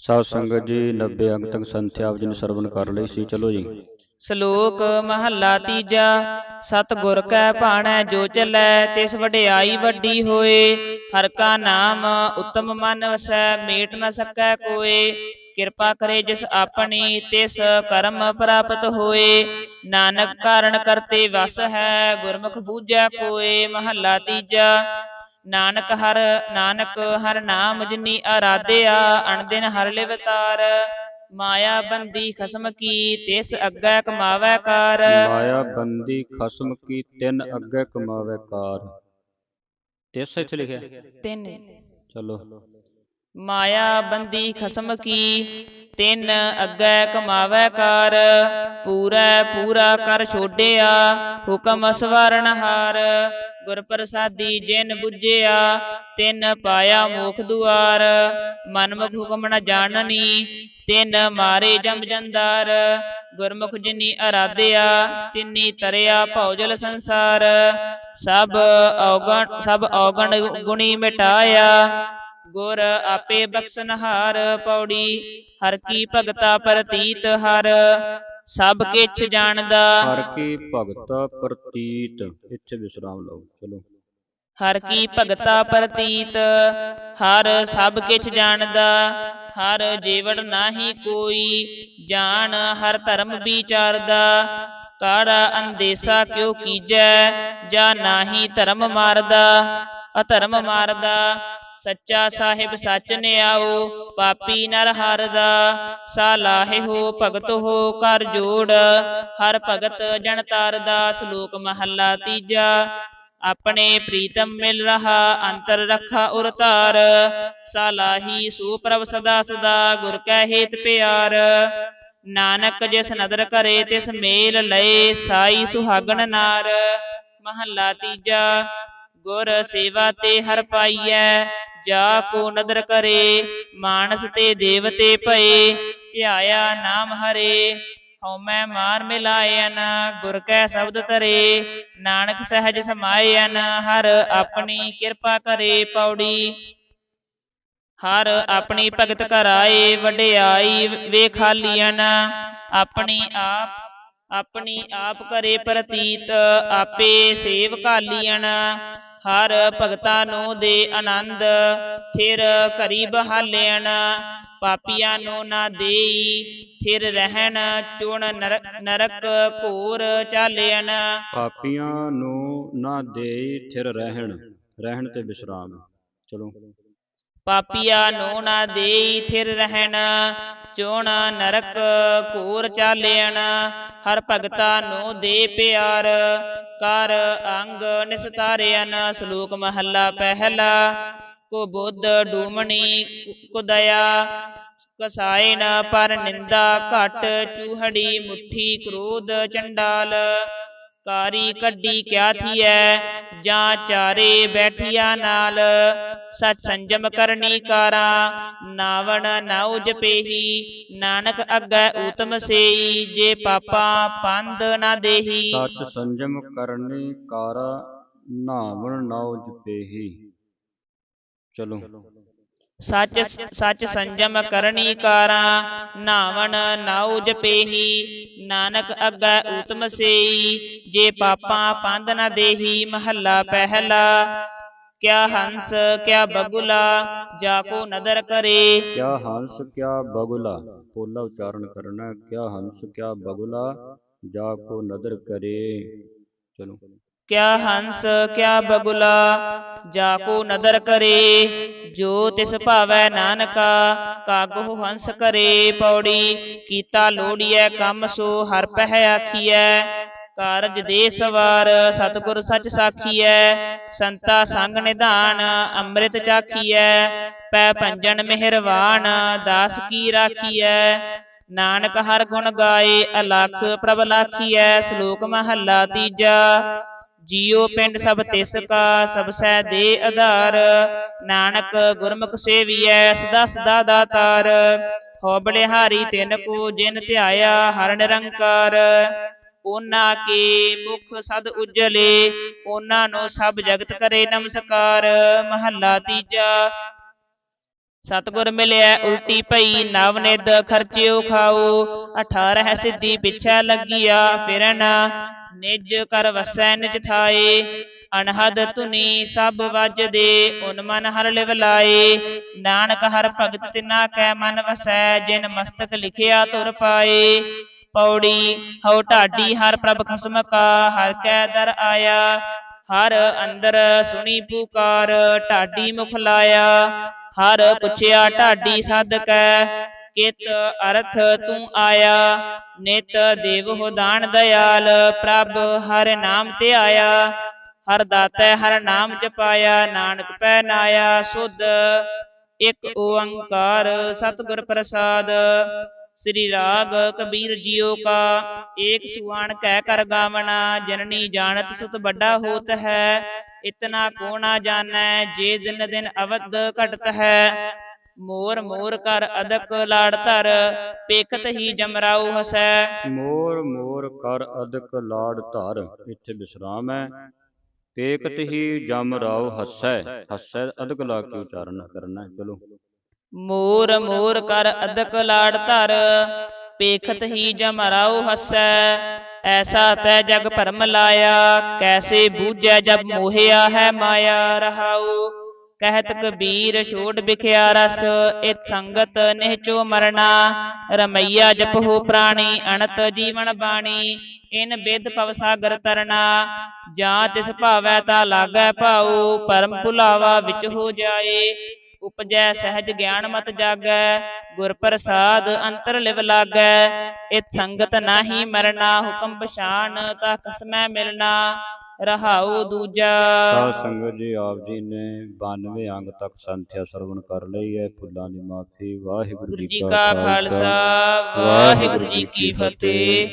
ਸਾਧ ਸੰਗਤ ਜੀ 90 ਅੰਕ ਤੱਕ ਸੰਥਿਆ ਆਪ ਜੀ ਨੇ ਸਰਵਣ ਕਰ ਲਈ ਸੀ। ਚਲੋ ਜੀ। ਸ਼ਲੋਕ ਮਹੱਲਾ ਤੀਜਾ, ਸਤਿਗੁਰ ਕੈ ਭਾਣੈ ਜੋ ਚੱਲੈ, ਤਿਸ ਵਡਿਆਈ ਵੱਡੀ ਹੋਏ। ਹਰ ਕਾ ਨਾਮ ਉਤਮ ਮਨ ਵਸੈ, ਮੇਟ ਨ ਸਕੈ ਕੋਏ। ਕਿਰਪਾ ਕਰੇ ਜਿਸ ਆਪਣੀ, ਤਿਸ ਕਰਮ ਪ੍ਰਾਪਤ ਹੋਏ। ਨਾਨਕ ਕਾਰਨ ਕਰਤੇ ਵਸ ਹੈ, ਗੁਰਮੁਖ ਬੂਝੈ ਕੋਏ। ਮਹੱਲਾ ਤੀਜਾ ਨਾਨਕ ਹਰ ਨਾਨਕ ਹਰ ਨਾਮ ਜਿਨੀ ਆਰਾਧਿਆ ਅਣਦਿਨ ਹਰ ਲਿਵਤਾਰ ਮਾਇਆ ਬੰਦੀ ਖਸਮ ਕੀ ਤਿਸ ਅੱਗੇ ਕਮਾਵੈ ਕਾਰ। ਮਾਇਆ ਬੰਦੀ ਖਸਮ ਕੀ ਤਿੰਨ ਅੱਗੇ ਕਮਾਵੇ ਕਾਰ। ਤਿਸ ਇੱਥੇ ਲਿਖਿਆ। ਤਿੰਨ। ਚਲੋ। ਮਾਇਆ ਬੰਦੀ ਖਸਮ ਕੀ ਤਿੰਨ ਅੱਗੇ ਕਮਾਵੈ ਕਾਰ। ਪੂਰਾ ਪੂਰਾ ਕਰ ਛੋਡਿਆ ਹੁਕਮ ਸਵਾਰਨ ਹਾਰ। ਗੁਰ ਪ੍ਰਸਾਦੀ ਜਿਨ ਬੁੱਝਿਆ, ਤਿੰਨ ਪਾਇਆ ਮੋਖ ਦੁਆਰ। ਮਨਮੁਖ ਹੁਕਮ ਨ ਜਾਣਨੀ, ਤਿੰਨ ਮਾਰੇ ਜਮ ਜੰਦਾਰ। ਗੁਰਮੁਖ ਜਿਨੀ ਅਰਾਧਿਆ, ਤਿਨੀ ਤਰਿਆ ਭੌਜਲ ਸੰਸਾਰ। ਸਭ ਔਗਣ ਸਭ ਔਗਣ ਗੁਣੀ ਮਿਟਾਇਆ। ਗੁਰ ਆਪੇ ਬਖਸ਼ਨਹਾਰ ਪੌੜੀ, ਹਰ ਕੀ ਭਗਤਾ ਪ੍ਰਤੀਤ ਹਰ। ਸਭ ਕਿਛ ਜਾਣਦਾ। ਹਰ ਕੀ ਭਗਤ ਪ੍ਰਤੀਤ ਇੱਥੇ ਵਿਸਰਾਮ ਲਓ ਚਲੋ। ਹਰ ਕੀ ਭਗਤਾ ਪ੍ਰਤੀਤ ਹਰ ਸਭ ਕਿਛ ਜਾਣਦਾ। ਹਰ ਜੀਵੜ ਨਾਹੀ ਕੋਈ ਜਾਣ ਹਰ ਧਰਮ ਵਿਚਾਰਦਾ। ਕਾੜਾ ਅੰਦੇਸਾ ਕਿਉ ਕੀਜੈ ਜਾਂ ਨਾਹੀ ਧਰਮ ਮਾਰਦਾ। ਅਧਰਮ ਮਾਰਦਾ। ਸੱਚਾ ਸਾਹਿਬ ਸੱਚ ਨਿਆਓ ਪਾਪੀ ਨਰ ਹਰਦਾ ਸਾ ਲਾਹੇ ਹੋ ਭਗਤ ਹੋ ਕਰ ਜੋੜ, ਹਰ ਭਗਤ ਜਨ ਤਾਰਦਾ ਸ਼ਲੋਕ ਮਹੱਲਾ ਤੀਜਾ। ਆਪਣੇ ਪ੍ਰੀਤਮ ਮਿਲ ਰਹਾ, ਅੰਤਰ ਰੱਖਾ ਉਰ ਤਾਰ ਸਾਲਾਹੀ ਸੋ ਪ੍ਰਭ ਸਦਾ ਸਦਾ ਗੁਰ ਕੈ ਹੇਤ ਪਿਆਰ। ਨਾਨਕ ਜਿਸ ਨਦਰ ਕਰੇ ਤਿਸ ਮੇਲ ਲਏ, ਸਾਈ ਸੁਹਾਗਣ ਨਾਰ। ਮਹੱਲਾ ਤੀਜਾ, ਗੁਰ ਸੇਵਾ ਤੇ ਹਰ ਪਾਈਐ ਜਾ ਕੋ ਨਦਰ ਕਰੇ, ਮਾਨਸ ਤੇ ਦੇਵਤੇ ਭਏ, ਧਿਆਇਆ ਨਾਮ ਹਰੇ। ਹਉਮੈ ਮਾਰ ਮਿਲਾਇਨ ਗੁਰ ਕੈ ਸ਼ਬਦ ਤਰੇ ਨਾਨਕ ਸਹਿਜ ਸਮਾਇਨ ਹਰ ਆਪਣੀ ਕਿਰਪਾ ਕਰੇ ਪੌੜੀ। ਹਰ ਆਪਣੀ ਭਗਤ ਕਰਾਏ ਵਡਿਆਈ ਵੇਖਾਲੀਆਂ ਆਪਣੀ ਆਪ ਆਪਣੀ ਆਪ ਕਰੇ ਪ੍ਰਤੀਤ, ਆਪੇ ਸੇਵ ਕਾਲੀਆਂ ਹਰ ਭਗਤਾਂ ਨੂੰ ਦੇ ਆਨੰਦ ਥਿਰ ਕਰੀ ਬਹਾਲਿਆਣ ਪਾਪੀਆਂ ਨੂੰ ਨਾ ਦੇਈ ਥਿਰ ਰਹਿਣ ਚੁਣ ਨਰ- ਨਰਕ ਘੋਰ ਚਾਲਿਆਣ ਪਾਪੀਆਂ ਨੂੰ ਨਾ ਦੇ ਥਿਰ ਰਹਿਣ ਰਹਿਣ ਤੇ ਵਿਸਰਾਮ। ਚਲੋ। ਪਾਪੀਆਂ ਨੂੰ ਨਾ ਦੇਈ ਥਿਰ ਰਹਿਣ ਚੋਣ ਨਰਕ ਘੋਰ ਚਾਲਿਆਣ ਹਰ ਭਗਤਾ ਨੂੰ ਦੇ ਪਿਆਰ, ਕਰ ਅੰਗ ਨਿਸਤਾਰਿਆਨ ਸ਼ਲੋਕ ਮਹੱਲਾ ਪਹਿਲਾ, ਕੋ ਬੁੱਧ ਡੂਮਣੀ, ਕੋ ਦਇਆ ਪਰ ਨਿੰਦਾ ਘਟ, ਚੂਹੜੀ ਮੁਠੀ ਕ੍ਰੋਧ ਚੰਡਾਲ, ਕਾਰੀ ਕੱਢੀ ਕਿਆ ਥੀਐ ਜਾਂ ਚਾਰੇ ਬੈਠੀਆਂ ਨਾਲ ਸਤ ਸੰਜਮ ਕਰਨੀ ਕਾਰਾ ਨਾਵਣ ਨਾਉ ਜਪੇਹੀ ਨਾਨਕ ਅੱਗੇ ਊਤਮ ਸੇਈ ਜੇ ਪਾਪਾ ਪੰਧ ਨਾ ਦੇਹੀ। ਸਤ ਸੰਜਮ ਕਰਨੀ ਕਾਰਾ ਨਾਵਣ ਨਾਉ ਜਪੇਹੀ ਚਲੋ। ਸੱਚ ਸੱਚ ਸੰਜਮ ਕਰਨੀ ਕਾਰਾ ਨਾਵਣ ਨਾਉ ਜਪੇਹੀ ਨਾਨਕ ਅੱਗੇ ਊਤਮ ਸੇਈ ਜੇ ਪਾਪਾ ਪੰਧ ਨਾ ਦੇਹੀ ਮਹੱਲਾ ਪਹਿਲਾ ਕਿਆ ਹੰਸ ਕਿਆ ਬਗੁਲਾ ਜਾ ਕੋ ਨਦਰ ਕਰੇ ਕਿਆ ਹੰਸ ਕਿਆ ਬਗੁਲਾ ਪੋਲਾ ਉਚਾਰਨ ਕਰਨਾ ਹੈ। ਕਿਆ ਹੰਸ ਕਿਆ ਬਗੁਲਾ ਜਾ ਕੋ ਨਦਰ ਕਰੇ ਚਲੋ ਕਿਆ ਹੰਸ, ਕਿਆ ਬਗੁਲਾ, ਜਾ ਕੋ ਨਦਰ ਕਰੇ, ਜੋ ਤਿਸ ਭਾਵੈ ਨਾਨਕਾ ਕਾਗੋ ਹੰਸ ਕਰੇ ਪੌੜੀ, ਕੀਤਾ ਲੋੜੀਐ ਕੰਮ ਸੋ ਹਰ ਪਹਿ ਆਖੀਐ, ਕਾਰਜ ਦੇ ਸਵਾਰ ਸਤਿਗੁਰ ਸੱਚ ਸਾਖੀਐ, ਸੰਤਾ ਸੰਗ ਨਿਧਾਨ ਅੰਮ੍ਰਿਤ ਚਾਖੀਐ, ਪੈ ਭੰਜਨ ਮਿਹਰਵਾਨ ਦਾਸ ਕੀ ਰਾਖੀਐ, ਨਾਨਕ ਹਰ ਗੁਣ ਗਾਏ, ਅਲਖ ਪ੍ਰਭ ਲਾਖੀਐ, ਸ਼ਲੋਕ ਮਹੱਲਾ ਤੀਜਾ ਜੀਉ ਪਿੰਡ ਸਭ ਤਿਸ ਕਾ, ਸਭ ਸੈ ਦੇ ਆਧਾਰ। ਨਾਨਕ ਗੁਰਮੁਖ ਸੇਵੀਐ, ਸਦਾ ਸਦਾ ਦਾਤਾਰ ਹੋ ਬਲਿਹਾਰੀ ਤਿਨ ਕੋ ਜਿਨ ਧਿਆਇਆ, ਹਰ ਨਿਰੰਕਾਰ। ਉਹਨਾਂ ਕੇ ਮੁਖ ਸਦ ਉਜਲੇ ਉਹਨਾਂ ਨੂੰ ਸਭ ਜਗਤ ਕਰੇ ਨਮਸਕਾਰ। ਮਹੱਲਾ ਤੀਜਾ। ਸਤਗੁਰ ਮਿਲਿਆ ਉਲਟੀ ਪਈ ਨਵ ਨਿਦ ਖਰਚਿਓ ਖਾਓ। 18 ਸਿੱਧੀ ਪਿਛੈ ਲੱਗਿਆ ਫਿਰਨ। ਨਿਜ ਕਰ ਵਸੈ ਨਿਜ ਥਾਏ ਅਨਹਦ ਧੁਨੀ ਸਭ ਵੱਜਦੇ, ਉਨ ਮਨ ਹਰ ਲਿਵ ਲਾਏ। ਨਾਨਕ ਹਰ ਭਗਤ ਤਿਨਾ ਕੈ ਮਨ ਵਸੈ, ਜਿਨ ਮਸਤਕ ਲਿਖਿਆ ਤੁਰ ਪਾਏ। ਪੌੜੀ, ਹਉ ਢਾਡੀ ਹਰ ਪ੍ਰਭ ਖਸਮ ਕਾ, ਹਰ ਕੈ ਦਰ ਆਇਆ। ਹਰ ਅੰਦਰ ਸੁਣੀ ਪੁਕਾਰ, ਢਾਡੀ ਮੁਖ ਲਾਇਆ। ਹਰ ਪੁੱਛਿਆ ਢਾਡੀ ਸਦ ਕੈ ਕਿਤ ਅਰਥ ਤੂੰ ਆਇਆ? ਨਿਤ ਦੇਵੋ ਦਾਨ ਦਿਆਲ ਪ੍ਰਭ ਹਰ ਨਾਮ ਤੇ ਆਇਆ। ਹਰ ਦਾਤਾ ਹਰ ਨਾਮ ਜਪਾਇਆ, ਨਾਨਕ ਪੈ ਨਾਇਆ। ਸੁਧ ਇਕ ਓੰਕਾਰ ਸਤਿਗੁਰ ਪ੍ਰਸਾਦ। ਸ੍ਰੀ ਰਾਗ ਕਬੀਰ ਜੀਓ ਕਾ, ਏਕ ਸੁਆਣ ਕਹਿ ਕਰ ਗਾਵਣਾ। ਜਨਨੀ ਜਾਣਤ ਸੁਤ ਵੱਡਾ ਹੋਤ ਹੈ, ਇਤਨਾ ਕੋ ਨਾ ਜਾਣੈ, ਜੇ ਦਿਨ ਦਿਨ ਅਵਧ ਘਟਤ ਹੈ। ਮੋਰ ਮੋਰ ਕਰ ਅਦਕ ਲਾੜ ਧਰ ਪੇਖਤ ਹੀ ਜਮਰਾਉ ਹਸੈ। ਮੋਰ ਮੋਰ ਕਰ ਅਦਕ ਲਾੜ ਧਰ ਇੱਥੇ ਵਿਸਰਾਮ ਹੈ। ਪੇਕਤ ਹੀ ਜਮ ਰਾਉ ਹੱਸੈ ਹੱਸੈ ਅਦਕ ਲਾ ਕੇ ਉਚਾਰਨ ਕਰਨਾ। ਚਲੋ। ਮੋਰ ਮੋਰ ਕਰ ਅਦਕ ਲਾੜ ਧਰ ਪੇਖਤ ਹੀ ਜਮਰਾਉ ਹਸੈ। ਐਸਾ ਤੈ ਜਗ ਭਰਮ ਲਾਇਆ ਕੈਸੇ ਬੂਝੈ ਜਬ ਮੋਹਿਆ ਹੈ ਮਾਇਆ ਰਹਾਉ। ਕਹਿਤ ਕਬੀਰ ਛੋੜ ਬਿਖਿਆ ਰਸ ਇਤ ਸੰਗਤ ਨਿਹਚੋ ਮਰਨਾ ਰਮਈਆ ਜਪਹੁ ਪ੍ਰਾਣੀ ਅਣਤ ਜੀਵਨ ਬਾਣੀ ਇਨ ਬਿਦ ਭਵ ਸਾਗਰ ਤਰਨਾ ਜਾਂ ਤਿਸ ਭਾਵੈ ਤਾ ਲਾਗੈ ਭਾਉ ਪਰਮ ਭੁਲਾਵਾ ਵਿੱਚ ਹੋ ਜਾਏ। ਉਪਜੈ ਸਹਿਜ ਗਿਆਨ ਮਤ ਜਾਗੈ ਗੁਰ ਪ੍ਰਸਾਦ ਅੰਤਰ ਲਿਵ ਲਾਗੈ। ਇਤ ਸੰਗਤ ਨਾਹੀ ਮਰਨਾ ਹੁਕਮ ਪਛਾਨ ਤਾ ਕਸਮੈ ਮਿਲਣਾ। ਰਹਾਉ ਦੂਜਾ। ਸਾਧ ਸੰਗਤ ਜੀ ਆਪ ਜੀ ਨੇ 92 ਅੰਗ ਤੱਕ ਸੰਥਿਆ ਸਰਵਣ ਕਰ ਲਈ ਹੈ। ਫੁੱਲਾਂ ਦੀ ਮਾਫੀ ਵਾਹਿਗੁਰੂ ਗੁਰੂ ਜੀ ਕਾ ਖਾਲਸਾ। ਵਾਹਿਗੁਰੂ ਜੀ ਕੀ ਫਤਿਹ।